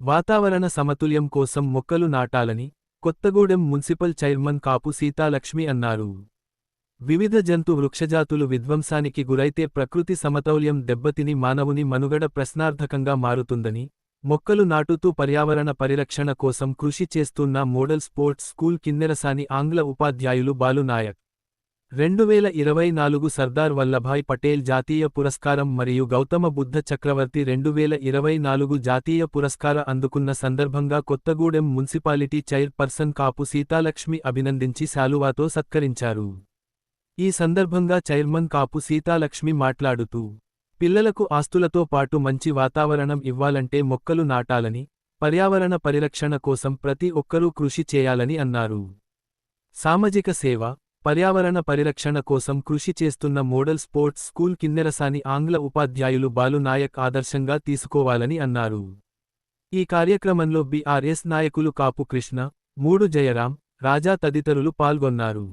వాతావరణ సమతుల్యం కోసం మొక్కలు నాటాలని కొత్తగూడెం మున్సిపల్ చైర్మన్ కాపు సీతాలక్ష్మి అన్నారు. వివిధ జంతు వృక్షజాతులు విధ్వంసానికి గురైతే ప్రకృతి సమతౌల్యం దెబ్బతిని మానవుని మనుగడ ప్రశ్నార్థకంగా మారుతుందని మొక్కలు నాటుతూ పర్యావరణ పరిరక్షణ కోసం కృషి చేస్తున్న మోడల్ స్పోర్ట్స్ స్కూల్ కిన్నెరసాని ఆంగ్ల ఉపాధ్యాయులు బాలునాయక్. రెండువేల ఇరవై నాలుగు సర్దార్ వల్లభాయ్ పటేల్ జాతీయ పురస్కారం మరియు గౌతమ బుద్ధ చక్రవర్తి రెండువేల ఇరవై నాలుగు జాతీయ పురస్కార అందుకున్న సందర్భంగా కొత్తగూడెం మున్సిపాలిటీ చైర్పర్సన్ కాపు సీతాలక్ష్మి అభినందించి శాలువాతో సత్కరించారు. ఈ సందర్భంగా చైర్మన్ కాపు సీతాలక్ష్మి మాట్లాడుతూ పిల్లలకు ఆస్తులతో పాటు మంచి వాతావరణం ఇవ్వాలంటే మొక్కలు నాటాలని పర్యావరణ పరిరక్షణ కోసం ప్రతి ఒక్కరూ కృషి చేయాలని అన్నారు. సామాజిక సేవ పర్యావరణ పరిరక్షణ కోసం కృషి చేస్తున్న మోడల్ స్పోర్ట్స్ స్కూల్ కిన్నెరసాని ఆంగ్ల ఉపాధ్యాయులు బాలు నాయక్ ఆదర్శంగా తీసుకోవాలని అన్నారు. ఈ కార్యక్రమంలో బీఆర్ఎస్ నాయకులు కాపు కృష్ణ మూడు జయరాం రాజా తదితరులు పాల్గొన్నారు.